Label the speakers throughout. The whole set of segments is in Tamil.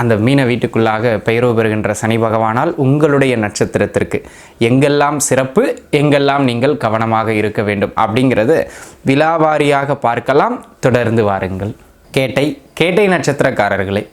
Speaker 1: அந்த மீன வீட்டுக்குள்ளாக பெயரோ பெறுகின்ற சனி பகவானால் உங்களுடைய நட்சத்திரத்திற்கு எங்கெல்லாம் சிறப்பு எங்கெல்லாம் நீங்கள் கவனமாக இருக்க வேண்டும் அப்படிங்கிறது விலாவாரியாக பார்க்கலாம். தொடர்ந்து வாருங்கள். கேட்டை கேட்டை நட்சத்திரக்காரர்களே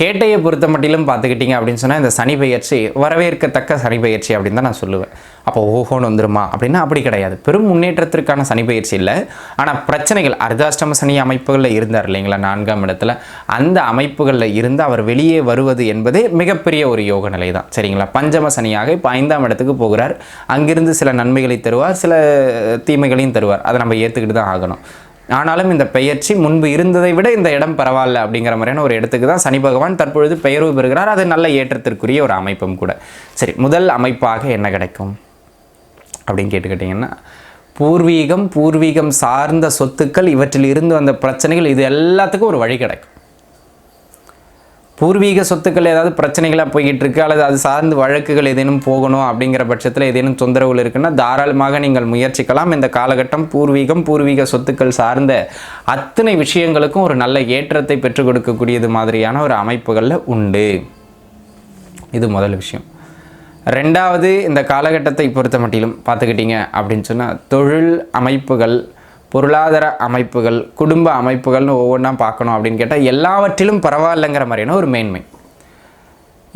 Speaker 1: கேட்டையை பொறுத்த மட்டிலும் பார்த்துக்கிட்டிங்க அப்படின்னு சொன்னால் இந்த சனி பயிற்சி வரவேற்கத்தக்க சனி பயிற்சி அப்படின்னு தான் நான் சொல்லுவேன். அப்போ ஓஹோன்னு வந்துருமா? அப்படின்னா அப்படி கிடையாது. பெரும் முன்னேற்றத்திற்கான சனி பயிற்சி இல்லை. ஆனால் பிரச்சனைகள் அர்தாஷ்டம சனி அமைப்புகளில் இருந்தார் இல்லைங்களா நான்காம் இடத்துல? அந்த அமைப்புகளில் இருந்து அவர் வெளியே வருவது என்பதே மிகப்பெரிய ஒரு யோக நிலை தான் சரிங்களா? பஞ்சம சனியாக இப்போ ஐந்தாம் இடத்துக்கு போகிறார். அங்கிருந்து சில நன்மைகளை தருவார் சில தீமைகளையும் தருவார். அதை நம்ம ஏற்றுக்கிட்டு தான் ஆகணும். ஆனாலும் இந்த பெயர்ச்சி முன்பு இருந்ததை விட இந்த இடம் பரவாயில்ல அப்படிங்கிற மாதிரியான ஒரு இடத்துக்கு தான் சனி பகவான் தற்பொழுது பெயர்வு பெறுகிறார். அது நல்ல ஏற்றத்திற்குரிய ஒரு அமைப்பும் கூட. சரி முதல் அமைப்பாக என்ன கிடைக்கும்? அப்படின்னு கேட்டுக்கிட்டிங்கன்னா பூர்வீகம் பூர்வீகம் சார்ந்த சொத்துக்கள் இவற்றில் இருந்து வந்த பிரச்சனைகள் இது எல்லாத்துக்கும் ஒரு வழி கிடைக்கும். பூர்வீக சொத்துக்கள் ஏதாவது பிரச்சனைகளாக போய்கிட்டு இருக்கு அல்லது அது சார்ந்து வழக்குகள் ஏதேனும் போகணும் அப்படிங்கிற பட்சத்தில் ஏதேனும் தொந்தரவுகள் இருக்குன்னா தாராளமாக நீங்கள் முயற்சிக்கலாம். இந்த காலகட்டம் பூர்வீகம் பூர்வீக சொத்துக்கள் சார்ந்த அத்தனை விஷயங்களுக்கும் ஒரு நல்ல ஏற்றத்தை பெற்றுக் கொடுக்கக்கூடியது மாதிரியான ஒரு அமைப்புகளில் உண்டு. இது முதல் விஷயம். ரெண்டாவது இந்த காலகட்டத்தை பொறுத்த மட்டிலும் பார்த்துக்கிட்டிங்க அப்படின்னு சொன்னால் தொழில் அமைப்புகள் பொருளாதார அமைப்புகள் குடும்ப அமைப்புகள்னு ஒவ்வொன்றா பார்க்கணும் அப்படின்னு கேட்டால் எல்லாவற்றிலும் பரவாயில்லைங்கிற மாதிரியான ஒரு மேன்மை.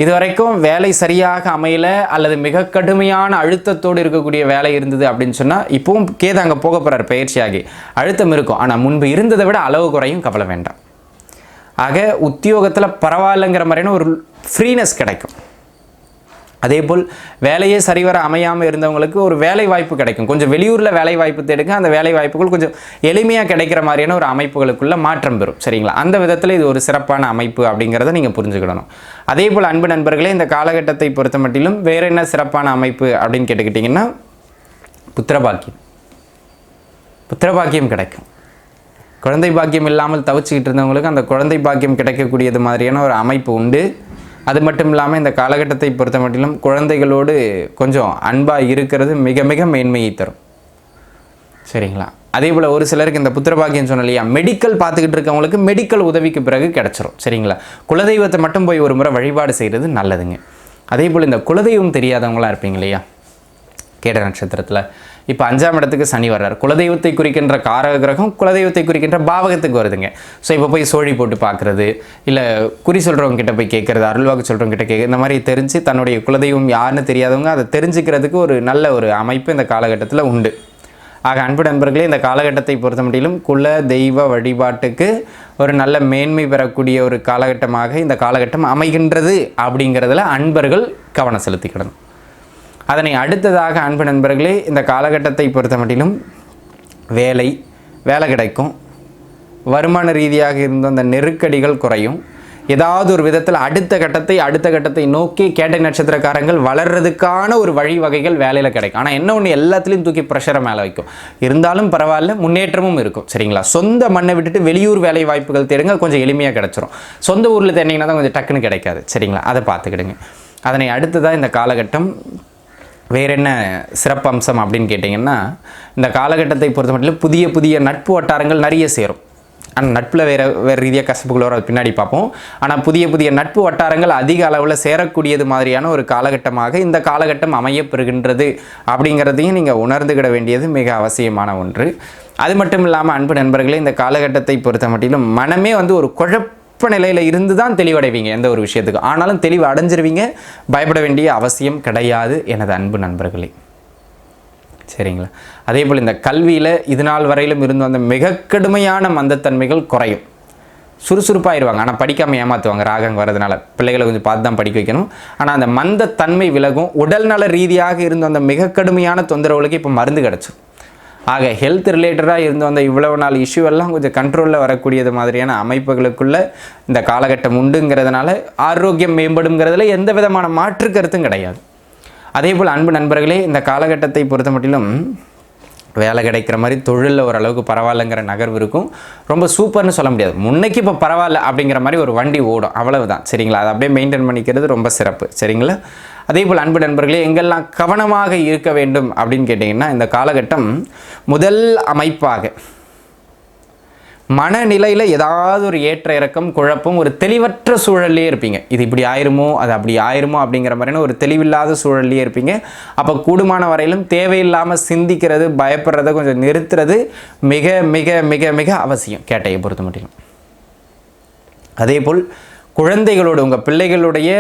Speaker 1: இதுவரைக்கும் வேலை சரியாக அமையல அல்லது மிக கடுமையான அழுத்தத்தோடு இருக்கக்கூடிய வேலை இருந்தது அப்படின்னு சொன்னால் இப்போவும் கேது அங்கே போக போகிறார் பயிற்சியாகி. அழுத்தம் இருக்கும். ஆனால் முன்பு இருந்ததை விட அளவு குறையும் கவலை வேண்டாம். ஆக உத்தியோகத்தில் பரவாயில்லைங்கிற மாதிரியான ஒரு ஃப்ரீனஸ் கிடைக்கும். அதே போல் வேலையே சரிவர அமையாமல் இருந்தவங்களுக்கு ஒரு வேலை வாய்ப்பு கிடைக்கும். கொஞ்சம் வெளியூரில் வேலை வாய்ப்பு தேடுங்க அந்த வேலை வாய்ப்புகள் கொஞ்சம் எளிமையாக கிடைக்கிற மாதிரியான ஒரு அமைப்புகளுக்குள்ள மாற்றம் பெறும். சரிங்களா? அந்த விதத்தில் இது ஒரு சிறப்பான அமைப்பு அப்படிங்கிறத நீங்கள் புரிஞ்சுக்கிடணும். அதே போல் அன்பு நண்பர்களே இந்த காலகட்டத்தை பொறுத்த மட்டிலும் வேறு என்ன சிறப்பான அமைப்பு அப்படின்னு கேட்டுக்கிட்டிங்கன்னா புத்திரபாக்கியம். புத்திரபாக்கியம் கிடைக்கும். குழந்தை பாக்கியம் இல்லாமல் தவிச்சுக்கிட்டு இருந்தவங்களுக்கு அந்த குழந்தை பாக்கியம் கிடைக்கக்கூடியது மாதிரியான ஒரு அமைப்பு உண்டு. அது மட்டும் இல்லாமல் இந்த காலகட்டத்தை பொறுத்த மட்டிலும் குழந்தைகளோடு கொஞ்சம் அன்பாக இருக்கிறது மிக மிக மேன்மையை தரும். சரிங்களா? அதே போல் ஒரு சிலருக்கு இந்த புத்திரபாக்கியம் சொன்ன இல்லையா? மெடிக்கல் பார்த்துக்கிட்டு இருக்கவங்களுக்கு மெடிக்கல் உதவிக்கு பிறகு கிடச்சிரும். சரிங்களா? குலதெய்வத்தை மட்டும் போய் ஒரு முறை வழிபாடு செய்கிறது நல்லதுங்க. அதே போல் இந்த குலதெய்வம் தெரியாதவங்களா இருப்பீங்க இல்லையா? கேட்ட நட்சத்திரத்தில். இப்போ அஞ்சாம் இடத்துக்கு சனி வர்றார். குலதெய்வத்தை குறிக்கின்ற காரக கிரகம் குலதெய்வத்தை குறிக்கின்ற பாவகத்துக்கு வருதுங்க. ஸோ இப்போ போய் சோழி போட்டு பார்க்குறது இல்லை குறி சொல்கிறவங்க கிட்ட போய் கேட்குறது அருள்வாக்கு சொல்கிறவங்க கிட்ட கேட்க இந்த மாதிரி தெரிஞ்சு தன்னுடைய குலதெய்வம் யாருன்னு தெரியாதவங்க அதை தெரிஞ்சுக்கிறதுக்கு ஒரு நல்ல ஒரு அமைப்பு இந்த காலகட்டத்தில் உண்டு. ஆக அன்பு நண்பர்களே இந்த காலகட்டத்தை பொறுத்த மட்டிலும் குல தெய்வ வழிபாட்டுக்கு ஒரு நல்ல மேன்மை பெறக்கூடிய ஒரு காலகட்டமாக இந்த காலகட்டம் அமைகின்றது அப்படிங்கிறதுல அன்பர்கள் கவனம் செலுத்திக்கிடணும் அதனை அடுத்ததாக அன்பு நண்பர்களே இந்த காலகட்டத்தை பொறுத்த மட்டிலும் வேலை வேலை கிடைக்கும். வருமான ரீதியாக இருந்த அந்த நெருக்கடிகள் குறையும். ஏதாவது ஒரு விதத்தில் அடுத்த கட்டத்தை அடுத்த கட்டத்தை நோக்கி கேட்டை நட்சத்திரக்காரங்கள் வளர்றதுக்கான ஒரு வழிவகைகள் வேலையில் கிடைக்கும். ஆனால் என்ன ஒன்று எல்லாத்துலேயும் தூக்கி ப்ரெஷரை மேலே வைக்கும். இருந்தாலும் பரவாயில்ல முன்னேற்றமும் இருக்கும். சரிங்களா? சொந்த மண்ணை விட்டுட்டு வெளியூர் வேலை வாய்ப்புகள் தேடுங்க கொஞ்சம் எளிமையாக கிடச்சிரும். சொந்த ஊரில் தேடிங்கன்னா தான் கொஞ்சம் டக்குன்னு கிடைக்காது. சரிங்களா? அதை பார்த்துக்கிடுங்க. அதனை அடுத்ததாக இந்த காலகட்டம் வேற என்ன சிறப்பம்சம் அப்படின்னு கேட்டிங்கன்னா இந்த காலகட்டத்தை பொறுத்த மட்டும் புதிய புதிய நட்பு வட்டாரங்கள் நிறைய சேரும். ஆனால் நட்பில் வேறு வேறு ரீதியாக கசப்புகள் வர பின்னாடி பார்ப்போம். ஆனால் புதிய புதிய நட்பு வட்டாரங்கள் அதிக அளவில் சேரக்கூடியது மாதிரியான ஒரு காலகட்டமாக இந்த காலகட்டம் அமையப்பெறுகின்றது அப்படிங்கிறதையும் நீங்கள் உணர்ந்துக்கிட வேண்டியது மிக அவசியமான ஒன்று. அது மட்டும் இல்லாமல் அன்பு நண்பர்களே இந்த காலகட்டத்தை பொறுத்த மட்டிலும் மனமே வந்து ஒரு குழப்ப நிலையில் இருந்து தான் தெளிவடைவீங்க எந்த ஒரு விஷயத்துக்கு ஆனாலும் தெளிவு அடைஞ்சிருவீங்க பயப்பட வேண்டிய அவசியம் கிடையாது எனது அன்பு நண்பர்களே. சரிங்களா? அதே போல் இந்த கல்வியில் இது நாள் வரையிலும் இருந்து வந்த மிக கடுமையான மந்தத்தன்மைகள் குறையும். சுறுசுறுப்பாயிருவாங்க. ஆனால் படிக்காமல் ஏமாற்றுவாங்க ராகங்க வரதுனால பிள்ளைகளை கொஞ்சம் பார்த்து தான் படிக்க வைக்கணும். ஆனால் அந்த மந்தத்தன்மை விலகும். உடல்நல ரீதியாக இருந்த அந்த மிக கடுமையான தொந்தரவுகளுக்கு இப்போ மருந்து கிடச்சிடும் ஆக ஹெல்த் ரிலேட்டடாக இருந்து வந்த இவ்வளவு நாள் இஷ்யூ எல்லாம் கொஞ்சம் கண்ட்ரோலில் வரக்கூடியது மாதிரியான அமைப்புகளுக்குள்ள இந்த காலகட்டம் உண்டுங்கிறதுனால ஆரோக்கியம் மேம்படுங்கிறதுல எந்த விதமான மாற்று கருத்தும் கிடையாது. அதே போல் அன்பு நண்பர்களே இந்த காலகட்டத்தை பொறுத்த மட்டிலும் வேலை கிடைக்கிற மாதிரி தொழிலில் ஓரளவுக்கு பரவாயில்லைங்கிற நகர்வு இருக்கும். ரொம்ப சூப்பர்னு சொல்ல முடியாது. முன்னைக்கு இப்போ பரவாயில்ல அப்படிங்கிற மாதிரி ஒரு வண்டி ஓடும். அவ்வளவுதான். சரிங்களா? அதை அப்படியே மெயின்டைன் பண்ணிக்கிறது ரொம்ப சிறப்பு. சரிங்களா? அதே போல் அன்பு நண்பர்களே எங்கெல்லாம் கவனமாக இருக்க வேண்டும் அப்படின்னு கேட்டிங்கன்னா இந்த காலகட்டம் முதல் அமைப்பாக மனநிலையில் ஏதாவது ஒரு ஏற்ற இறக்கம் குழப்பம் ஒரு தெளிவற்ற சூழல்லே இருப்பீங்க. இது இப்படி ஆயிருமோ அது அப்படி ஆயிருமோ அப்படிங்கிற மாதிரியான ஒரு தெளிவில்லாத சூழல்லே இருப்பீங்க. அப்போ கூடுமான வரையிலும் தேவையில்லாமல் சிந்திக்கிறது பயப்படுறத கொஞ்சம் நிறுத்துறது மிக மிக மிக மிக அவசியம் கேட்டையை பொறுத்த மட்டும் அதே போல் குழந்தைகளோடு உங்கள் பிள்ளைகளுடைய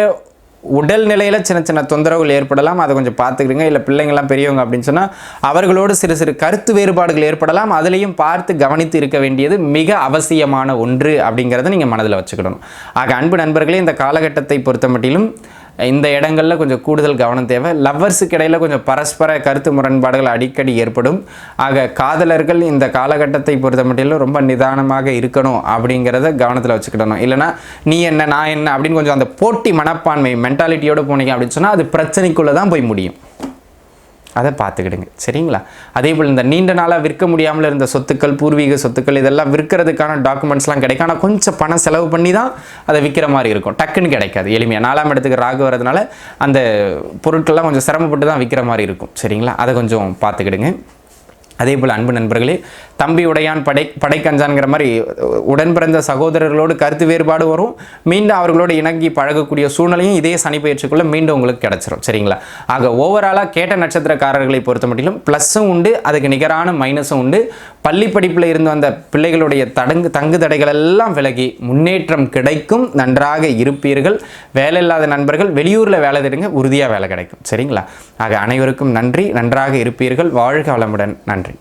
Speaker 1: உடல் நிலையில் சின்ன சின்ன தொந்தரவுகள் ஏற்படலாம். அதை கொஞ்சம் பார்த்துக்கிறீங்க இல்லை பிள்ளைங்கள்லாம் பெரியவங்க அப்படின்னு சொன்னால் அவர்களோடு சிறு சிறு கருத்து வேறுபாடுகள் ஏற்படலாம். அதுலேயும் பார்த்து கவனித்து இருக்க வேண்டியது மிக அவசியமான ஒன்று அப்படிங்கிறத நீங்கள் மனதில் வச்சுக்கிடணும் ஆக அன்பு நண்பர்களே இந்த காலகட்டத்தை பொறுத்த மட்டிலும் இந்த இடங்களில் கொஞ்சம் கூடுதல் கவனம் தேவை. லவ்வர்ஸுக்கு இடையில் கொஞ்சம் பரஸ்பர கருத்து முரண்பாடுகள் அடிக்கடி ஏற்படும். ஆக காதலர்கள் இந்த காலகட்டத்தை பொறுத்த மட்டிலும் ரொம்ப நிதானமாக இருக்கணும் அப்படிங்கிறத கவனத்தில் வச்சுக்கிடணும். இல்லைனா நீ என்ன நான் என்ன அப்படின்னு கொஞ்சம் அந்த போட்டி மனப்பான்மை மென்டாலிட்டியோடு போனீங்க அப்படின்னு சொன்னால் அது பிரச்சனைக்குள்ளே தான் போய் முடியும். அதை பார்த்துக்கிடுங்க. சரிங்களா? அதே போல் இந்த நீண்ட நாளாக விற்க முடியாமல் இருந்த சொத்துக்கள் பூர்வீக சொத்துக்கள் இதெல்லாம் விற்கிறதுக்கான டாக்குமெண்ட்ஸ்லாம் கிடைக்கும் ஆனால் கொஞ்சம் பணம் செலவு பண்ணி தான் அதை விற்கிற மாதிரி இருக்கும். டக்குன்னு கிடைக்காது எளிமையாக நாலாம் இடத்துக்கு ராகு வரதுனால அந்த பொருட்கள்லாம் கொஞ்சம் சிரமப்பட்டு தான் விற்கிற மாதிரி இருக்கும். சரிங்களா? அதை கொஞ்சம் பார்த்துக்கிடுங்க. அதே போல் அன்பு நண்பர்களே தம்பி உடையான் படை படைக்கஞ்சான்ங்கிற மாதிரி உடன் பிறந்த சகோதரர்களோடு கருத்து வேறுபாடு வரும். மீண்டும் அவர்களோடு இணங்கி பழகக்கூடிய சூழ்நிலையும் இதே சனி பயிற்சிக்குள்ளே மீண்டும் உங்களுக்கு கிடச்சிரும். சரிங்களா? ஆக ஓவராலாக கேட்ட நட்சத்திரக்காரர்களை பொறுத்த மட்டிலும் ப்ளஸ்ஸும் உண்டு அதுக்கு நிகரான மைனஸும் உண்டு. பள்ளி படிப்பில் இருந்து வந்த பிள்ளைகளுடைய தடங்கு தங்கு தடைகள் எல்லாம் விலகி முன்னேற்றம் கிடைக்கும். நன்றாக இருப்பீர்கள். வேலை இல்லாத நண்பர்கள் வெளியூரில் வேலை தேடுங்க உறுதியாக வேலை கிடைக்கும். சரிங்களா? ஆக அனைவருக்கும் நன்றி. நன்றாக இருப்பீர்கள். வாழ்க வளமுடன். நன்றி.